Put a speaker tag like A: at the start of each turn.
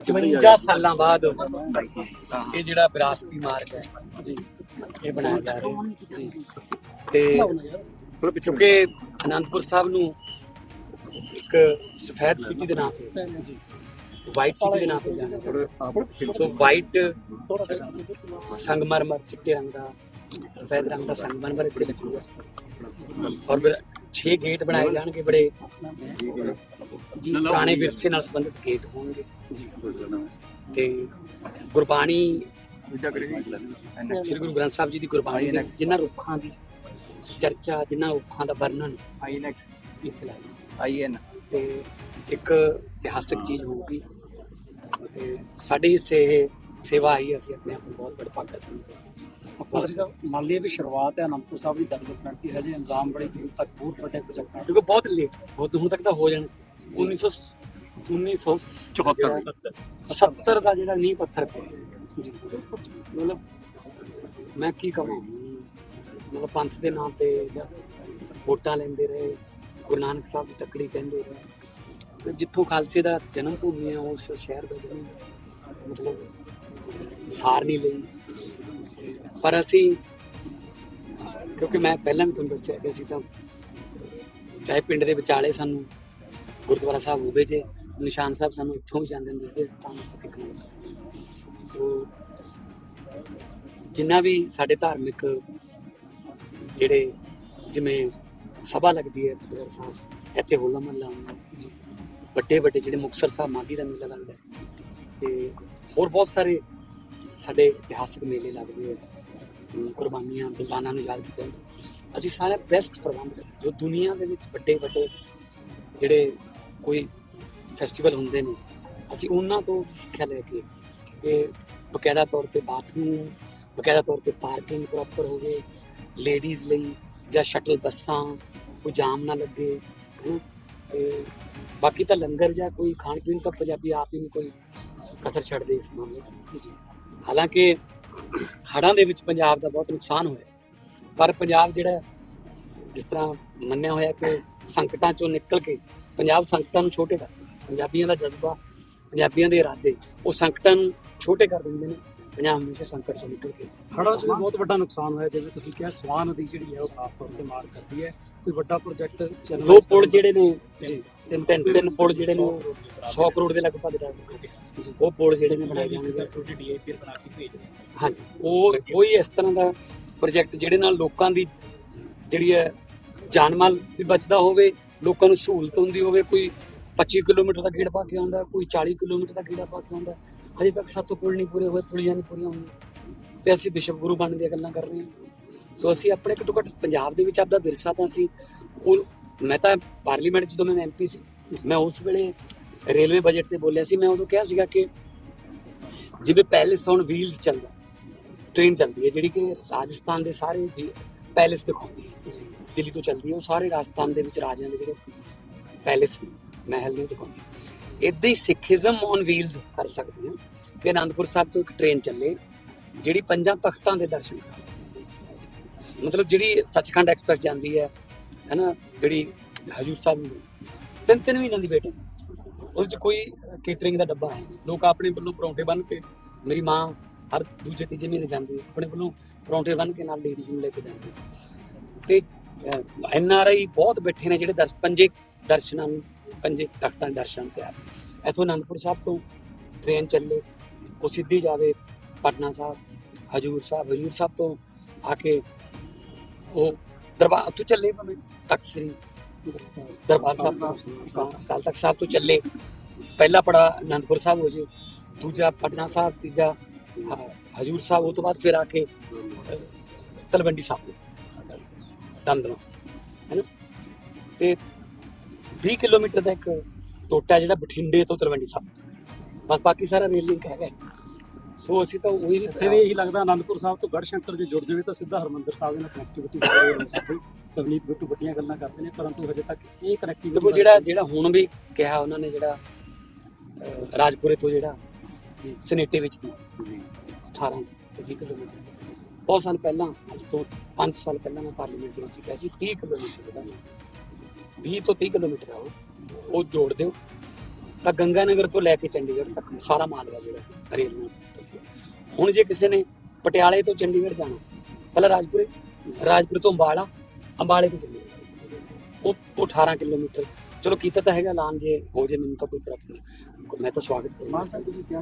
A: 55 ਸਾਲਾਂ ਬਾਅਦ ਇਹ ਜਿਹੜਾ ਵਿਰਾਸਤੀ ਮਾਰਗ ਹੈ ਜੀ ਇਹ ਬਣਾਇਆ ਜਾ ਰਿਹਾ ਹੈ ਜੀ। ਤੇ ਕਿਉਂਕਿ ਅਨੰਦਪੁਰ ਸਾਹਿਬ ਨੂੰ ਇੱਕ ਸਫੈਦ ਸਿਟੀ ਦੇ ਨਾਮ ਤੇ ਜੀ ਵਾਈਟ ਸਿਟੀ ਦੇ ਨਾਮ ਤੇ ਜਾਣਿਆ ਸੋ ਵਾਈਟ ਸੰਗਮਰਮਰ ਚਿੱਟੇ ਰੰਗ ਦਾ ਸਫੈਦ ਰੰਗ ਦਾ ਸੰਗਮਰਮਰ ਇੱਥੇ ਲੱਗੂਗਾ ਔਰ ਫਿਰ 6 ਗੇਟ ਬਣਾਏ ਜਾਣਗੇ ਬੜੇ। ਪੁਰਾਣੇ ਵਿਰਸੇ ਨਾਲ ਸੰਬੰਧਿਤ ਗੇਟ ਹੋਣਗੇ। ਤੇ ਗੁਰਬਾਣੀ ਸ੍ਰੀ ਗੁਰੂ ਗ੍ਰੰਥ ਸਾਹਿਬ ਜੀ ਦੀ ਗੁਰਬਾਣੀ ਦੇ ਵਿੱਚ ਜਿਨ੍ਹਾਂ ਰੁੱਖਾਂ ਦੀ ਚਰਚਾ ਜਿਨ੍ਹਾਂ ਰੁੱਖਾਂ ਦਾ ਵਰਣਨ ਇੱਥੇ ਲਾਇਆ।
B: ਆਈਐਨ।
A: ਤੇ ਇੱਕ ਇਤਿਹਾਸਕ ਚੀਜ਼ ਹੋਊਗੀ। ਤੇ ਸਾਡੇ ਹਿੱਸੇ ਇਹ ਸੇਵਾ ਆਈ ਅਸੀਂ ਆਪਣੇ ਆਪ ਨੂੰ ਬਹੁਤ ਬੜਾ ਭਾਗਾ ਸਮਝਦੇ ਹਾਂ।
C: ਮੰਤਰੀ ਸਾਹਿਬ ਮੰਨ ਲਈਏ ਵੀ ਸ਼ੁਰੂਆਤ ਹੈ ਅਨੰਦਪੁਰ ਸਾਹਿਬ ਦੀ ਡਿਵੈਲਪਮੈਂਟ ਦੀ ਹਜੇ ਇੰਤਜ਼ਾਮ ਬੜੇ ਦੂਰ ਤੱਕ ਹੋਰ ਵੱਡੇ ਪ੍ਰੋਜੈਕਟ ਹਨ
A: ਕਿਉਂਕਿ ਬਹੁਤ ਲੇਟ ਬਹੁਤ ਹੁਣ ਤੱਕ ਤਾਂ ਹੋ ਜਾਣਾ ਚਾਹੀਦਾ। 1900 1974 70 ਦਾ ਜਿਹੜਾ ਨੀਂਹ ਪੱਥਰ ਪਿਆ। ਜੀ। ਮਤਲਬ ਮੈਂ ਕੀ ਕਹਾਂ ਮਤਲਬ ਪੰਥ ਦੇ ਨਾਮ ਤੇ ਵੋਟਾਂ ਲੈਂਦੇ ਰਹੇ ਗੁਰੂ ਨਾਨਕ ਸਾਹਿਬ ਦੀ ਤੱਕੜੀ ਕਹਿੰਦੇ ਰਹੇ। ਜਿੱਥੋਂ ਖਾਲਸੇ ਦਾ ਜਨਮ ਭੂਮੀ ਹੈ ਉਸ ਸ਼ਹਿਰ ਦਾ ਜਨਮ। ਮਤਲਬ ਸਾਰ ਨਹੀਂ ਲਈ। ਪਰ ਅਸੀਂ, ਕਿਉਂਕਿ ਮੈਂ ਪਹਿਲਾਂ ਵੀ ਤੁਹਾਨੂੰ ਦੱਸਿਆ ਕਿ ਅਸੀਂ ਤਾਂ, ਚਾਹੇ ਪਿੰਡ ਦੇ ਵਿਚਾਲੇ ਸਾਨੂੰ ਗੁਰਦੁਆਰਾ ਸਾਹਿਬ ਹੋਵੇ ਜੇ, ਨਿਸ਼ਾਨ ਸਾਹਿਬ ਸਾਨੂੰ ਇੱਥੋਂ ਵੀ ਜਾਂਦੇ ਨੇ ਦਿਸਦੇ ਤਾਂ ਦੇਖਣ ਸੋ, ਜਿੰਨਾ ਵੀ ਸਾਡੇ ਧਾਰਮਿਕ ਜਿਹੜੇ ਜਿਵੇਂ ਸਭਾ ਲੱਗਦੀ ਹੈ ਗੁਰਦੁਆਰਾ ਸਾਹਿਬ, ਇੱਥੇ ਹੋਲਾ ਮਹੱਲਾ ਹੁੰਦਾ ਵੱਡੇ ਵੱਡੇ ਜਿਹੜੇ ਮੁਕਤਸਰ ਸਾਹਿਬ ਮਾਗੀ ਦਾ ਮੇਲਾ ਲੱਗਦਾ ਹੈ, ਤੇ ਹੋਰ ਬਹੁਤ ਸਾਰੇ ਸਾਡੇ ਇਤਿਹਾਸਕ ਮੇਲੇ ਲੱਗਦੇ ਆ ਕੁਰਬਾਨੀਆਂ ਬਲੀਦਾਨਾਂ ਨੂੰ ਯਾਦ ਕੀਤਾ ਜਾਂਦਾ ਅਸੀਂ ਸਾਰੇ ਬੈਸਟ ਪ੍ਰਬੰਧ ਕਰੀਏ। ਜੋ ਦੁਨੀਆ ਦੇ ਵਿੱਚ ਵੱਡੇ ਵੱਡੇ ਜਿਹੜੇ ਕੋਈ ਫੈਸਟੀਵਲ ਹੁੰਦੇ ਨੇ, ਅਸੀਂ ਉਹਨਾਂ ਤੋਂ ਸਿੱਖਿਆ ਲੈ ਕੇ ਇਹ ਬਕਾਇਦਾ ਤੌਰ ਤੇ ਬਾਥਰੂਮ ਬਕਾਇਦਾ ਤੌਰ ਤੇ ਪਾਰਕਿੰਗ ਪ੍ਰੋਪਰ ਹੋਵੇ ਲੇਡੀਜ਼ ਲਈ ਜਾਂ ਸ਼ਟਲ ਬੱਸਾਂ, ਕੋਈ ਜਾਮ ਨਾ ਲੱਗੇ, ਹਨਾ। ਤੇ ਬਾਕੀ ਤਾਂ ਲੰਗਰ ਜਾਂ ਕੋਈ ਖਾਣ ਪੀਣ ਤਾਂ ਪੰਜਾਬੀ ਆਪ ਹੀ ਨਹੀਂ ਕੋਈ ਕਸਰ ਛੱਡਦੇ ਇਸ ਮਾਮਲੇ 'ਚ। ਹਾਲਾਂਕਿ ਹੜ੍ਹਾਂ ਦੇ ਵਿੱਚ ਪੰਜਾਬ ਦਾ ਬਹੁਤ ਨੁਕਸਾਨ ਹੋਇਆ ਪਰ ਪੰਜਾਬ ਜਿਹੜਾ ਜਿਸ ਤਰ੍ਹਾਂ ਮੰਨਿਆ ਹੋਇਆ ਕਿ ਸੰਕਟਾਂ ਚੋਂ ਨਿਕਲ ਕੇ ਪੰਜਾਬ ਸੰਕਟਾਂ ਨੂੰ ਛੋਟੇ ਕਰ ਪੰਜਾਬੀਆਂ ਦਾ ਜਜ਼ਬਾ ਪੰਜਾਬੀਆਂ ਦੇ ਇਰਾਦੇ ਉਹ ਸੰਕਟਾਂ ਨੂੰ ਛੋਟੇ ਕਰ ਦਿੰਦੇ ਨੇ ਪੰਜਾਬ ਹਮੇਸ਼ਾ ਸੰਕਟ ਚੋਂ ਨਿਕਲ ਕੇ
C: ਹੜ੍ਹਾਂ 'ਚ ਬਹੁਤ ਵੱਡਾ ਨੁਕਸਾਨ ਹੋਇਆ ਜਿਵੇਂ ਤੁਸੀਂ ਕਿਹਾ ਸਵਾਨ ਨਦੀ ਜਿਹੜੀ ਹੈ ਉਹ ਖਾਸ ਤੌਰ ਤੇ ਮਾਰ ਕਰਦੀ ਹੈ ਕੋਈ ਵੱਡਾ ਪ੍ਰੋਜੈਕਟ ਚੱਲ
A: ਦੋ ਪੁਲ ਜਿਹੜੇ ਨੇ ਜੀ ਤਿੰਨ ਤਿੰਨ ਤਿੰਨ ਪੁਲ ਜਿਹੜੇ ਨੇ 100 ਕਰੋੜ ਦੇ ਲਗਭਗ ਦਾ ਉਹ ਪੁਲ ਜਿਹੜੇ ਨੇ ਬਣਾਏ ਜਾਣਗੇ
C: ਡੀਏਪੀ ਬਣਾ ਕੇ ਭੇਜ
A: ਹਾਂਜੀ। ਉਹ ਕੋਈ ਇਸ ਤਰ੍ਹਾਂ ਦਾ ਪ੍ਰੋਜੈਕਟ ਜਿਹੜੇ ਨਾਲ ਲੋਕਾਂ ਦੀ ਜਿਹੜੀ ਹੈ ਜਾਨ ਮਾਲ ਵੀ ਬਚਦਾ ਹੋਵੇ, ਲੋਕਾਂ ਨੂੰ ਸਹੂਲਤ ਹੁੰਦੀ ਹੋਵੇ, ਕੋਈ 25 ਕਿਲੋਮੀਟਰ ਦਾ ਗੇੜ ਪਾ ਕੇ ਆਉਂਦਾ, ਕੋਈ 40 ਕਿਲੋਮੀਟਰ ਦਾ ਗੇੜਾ ਪਾ ਕੇ ਆਉਂਦਾ, ਹਜੇ ਤੱਕ ਸਾਤੋਂ ਪੁਲ ਨਹੀਂ ਪੂਰੇ ਹੋਏ, ਪੁਲੀਆਂ ਨਹੀਂ ਪੂਰੀਆਂ ਹੋਈਆਂ। ਤੇ ਅਸੀਂ ਵਿਸ਼ਵ ਗੁਰੂ ਬਣਨ ਦੀਆਂ ਗੱਲਾਂ ਕਰ ਰਹੇ ਹਾਂ। ਸੋ ਅਸੀਂ ਆਪਣੇ ਘੱਟੋ ਘੱਟ ਪੰਜਾਬ ਦੇ ਵਿੱਚ ਆਪਦਾ ਵਿਰਸਾ ਤਾਂ ਅਸੀਂ ਉਹ ਮੈਂ ਤਾਂ ਪਾਰਲੀਮੈਂਟ 'ਚ ਜਦੋਂ ਮੈਂ ਐਮਪੀ ਸੀ, ਮੈਂ ਉਸ ਵੇਲੇ ਰੇਲਵੇ ਬਜਟ ਤੇ ਬੋਲਿਆ ਸੀ, ਮੈਂ ਉਦੋਂ ਕਿਹਾ ਸੀਗਾ ਕਿ ਜਿਵੇਂ ਪੈਲੇਸ ਹੁਣ ਵੀਲਸ ਚੱਲਦਾ ਟ੍ਰੇਨ ਚੱਲਦੀ ਹੈ ਜਿਹੜੀ ਕਿ ਰਾਜਸਥਾਨ ਦੇ ਸਾਰੇ ਪੈਲੇਸ ਦਿਖਾਉਂਦੀ ਹੈ। ਦਿੱਲੀ ਤੋਂ ਚੱਲਦੀ ਹੈ ਉਹ ਸਾਰੇ ਰਾਜਸਥਾਨ ਦੇ ਵਿੱਚ ਰਾਜਿਆਂ ਦੇ ਜਿਹੜੇ ਪੈਲੇਸ ਮਹਿਲ ਨੇ ਦਿਖਾਉਂਦੀ ਇਦਾਂ ਹੀ ਸਿੱਖੀਜ਼ਮ ਔਨ ਵੀਲਸ ਕਰ ਸਕਦੇ ਹਾਂ ਕਿ ਅਨੰਦਪੁਰ ਸਾਹਿਬ ਤੋਂ ਇੱਕ ਟ੍ਰੇਨ ਚੱਲੇ ਜਿਹੜੀ ਪੰਜਾਂ ਤਖਤਾਂ ਦੇ ਦਰਸ਼ਨ ਕਰੇ ਮਤਲਬ ਜਿਹੜੀ ਸੱਚਖੰਡ ਐਕਸਪ੍ਰੈਸ ਜਾਂਦੀ ਹੈ ਹੈਨਾ ਜਿਹੜੀ ਹਜੂਰ ਸਾਹਿਬ ਨੂੰ ਤਿੰਨ ਤਿੰਨ ਮਹੀਨਿਆਂ ਦੀ ਵੇਟਿੰਗ ਉਹਦੇ ਚ ਕੋਈ ਕੇਟਰਿੰਗ ਦਾ ਡੱਬਾ ਹੈ ਲੋਕ ਆਪਣੇ ਵੱਲੋਂ ਪਰੌਂਠੇ ਬੰਨ ਕੇ ਮੇਰੀ ਮਾਂ ਹਰ ਦੂਜੇ ਤੀਜੇ ਮਹੀਨੇ ਜਾਂਦੀ ਹੈ। ਆਪਣੇ ਵੱਲੋਂ ਪਰੌਂਠੇ ਬੰਨ ਕੇ ਨਾਲ ਲੇਡੀਜ਼ ਨੂੰ ਲੈ ਕੇ ਜਾਂਦੀ ਹੈ। ਤੇ ਐਨ ਆਰ ਆਈ ਬਹੁਤ ਬੈਠੇ ਨੇ ਜਿਹੜੇ ਦਰਸ਼, ਪੰਜੇ ਦਰਸ਼ਨਾਂ ਨੂੰ, ਪੰਜੇ ਤਖਤਾਂ ਦੇ ਦਰਸ਼ਨ ਤੇ ਆ ਇਥੋਂ ਅਨੰਦਪੁਰ ਸਾਹਿਬ ਤੋਂ ਟ੍ਰੇਨ ਚੱਲੇ, ਉਹ ਸਿੱਧੀ ਜਾਵੇ ਪਟਨਾ ਸਾਹਿਬ, ਹਜੂਰ ਸਾਹਿਬ ਹਜੂਰ ਸਾਹਿਬ ਤੋਂ ਆ ਕੇ ਉਹ ਦਰਬਾਰ, ਉੱਥੋਂ ਚੱਲੇ ਭਾਵੇਂ ਤਖਤ ਸ੍ਰੀ ਦਰਬਾਰ ਸਾਹਿਬ ਸਾਲ ਅਕਾਲ ਤਖਤ ਸਾਹਿਬ ਤੋਂ ਚੱਲੇ। ਪਹਿਲਾ ਪੜਾ ਅਨੰਦਪੁਰ ਸਾਹਿਬ ਹੋ ਜੇ, ਦੂਜਾ ਪਟਨਾ ਸਾਹਿਬ, ਤੀਜਾ ਹਜੂਰ ਸਾਹਿਬ ਉਹ ਤੋਂ ਬਾਅਦ ਫਿਰ ਆ ਕੇ ਤਲਵੰਡੀ ਸਾਹਿਬ ਦਮਦਮਾ ਸਾਹਿਬ ਹੈਨਾ? ਤੇ 20 ਕਿਲੋਮੀਟਰ ਦਾ ਇੱਕ ਟੋਟਾ ਜਿਹੜਾ ਬਠਿੰਡੇ ਤੋਂ ਤਲਵੰਡੀ ਸਾਹਿਬ। ਬਸ ਬਾਕੀ ਸਾਰਾ ਰੇਲ ਲਿੰਕ ਹੈਗਾ ਹੈ। ਸੋ ਅਸੀਂ ਤਾਂ ਉਹੀ
C: ਇੱਥੇ ਵੀ ਇਹੀ ਲੱਗਦਾ ਆਨੰਦਪੁਰ ਸਾਹਿਬ ਤੋਂ ਗੜਸ਼ੰਕਰ ਜੇ ਜੁੜ ਜਾਵੇ ਤਾਂ ਸਿੱਧਾ ਹਰਮੰਦਰ ਸਾਹਿਬ ਦੇ ਨਾਲ ਕਨੈਕਟੀਵਿਟੀ ਹੋ ਸਕਦੀ ਤਵਨੀਤ ਬਿੱਟੂ ਵੱਡੀਆਂ ਗੱਲਾਂ ਕਰਦੇ ਨੇ ਪਰੰਤੂ ਹਜੇ ਤੱਕ ਇਹ ਕਨੈਕਟੀਵਿਟੀ
A: ਜਿਹੜਾ ਜਿਹੜਾ ਹੁਣ ਵੀ ਕਿਹਾ ਉਹਨਾਂ ਨੇ ਜਿਹੜਾ ਰਾਜਪੁਰੇ ਤੋਂ ਜਿਹੜਾ ਸਨੇਟੇ ਵਿੱਚ ਦੀ। 18 20 ਕਿਲੋਮੀਟਰ। ਬਹੁਤ ਸਾਲ ਪਹਿਲਾਂ, ਅੱਜ ਤੋਂ 5 ਸਾਲ ਪਹਿਲਾਂ ਮੈਂ ਪਾਰਲੀਮੈਂਟ ਦੇ ਵਿੱਚ ਕਿਹਾ ਸੀ 30 ਕਿਲੋਮੀਟਰ ਜਿਹੜਾ 20 ਤੋਂ 30 ਕਿਲੋਮੀਟਰ ਆ ਉਹ ਉਹ ਜੋੜ ਦਿਓ। ਤਾਂ ਗੰਗਾ ਨਗਰ ਤੋਂ ਲੈ ਕੇ ਚੰਡੀਗੜ੍ਹ ਤੱਕ ਸਾਰਾ ਮਾਲਵਾ ਜਿਹੜਾ ਰੇਲ ਨੂੰ ਹੁਣ ਜੇ ਕਿਸੇ ਨੇ ਪਟਿਆਲੇ ਤੋਂ ਚੰਡੀਗੜ੍ਹ ਜਾਣਾ, ਪਹਿਲਾਂ ਰਾਜਪੁਰੇ, ਰਾਜਪੁਰ ਤੋਂ ਅੰਬਾਲਾ, ਅੰਬਾਲੇ ਤੋਂ ਚੰਡੀਗੜ੍ਹ। ਉਹ ਉਹ 18 ਕਿਲੋਮੀਟਰ। ਚਲੋ ਕੀਤਾ ਤਾਂ ਹੈਗਾ, ਐਲਾਨ ਜੇ ਹੋ ਜੇ, ਮੈਨੂੰ ਤਾਂ ਕੋਈ ਪ੍ਰੋਬਲਮ ਨਹੀਂ। ਮੈਂ ਤਾਂ ਸਵਾਗਤ ਕਰੂੰਗਾ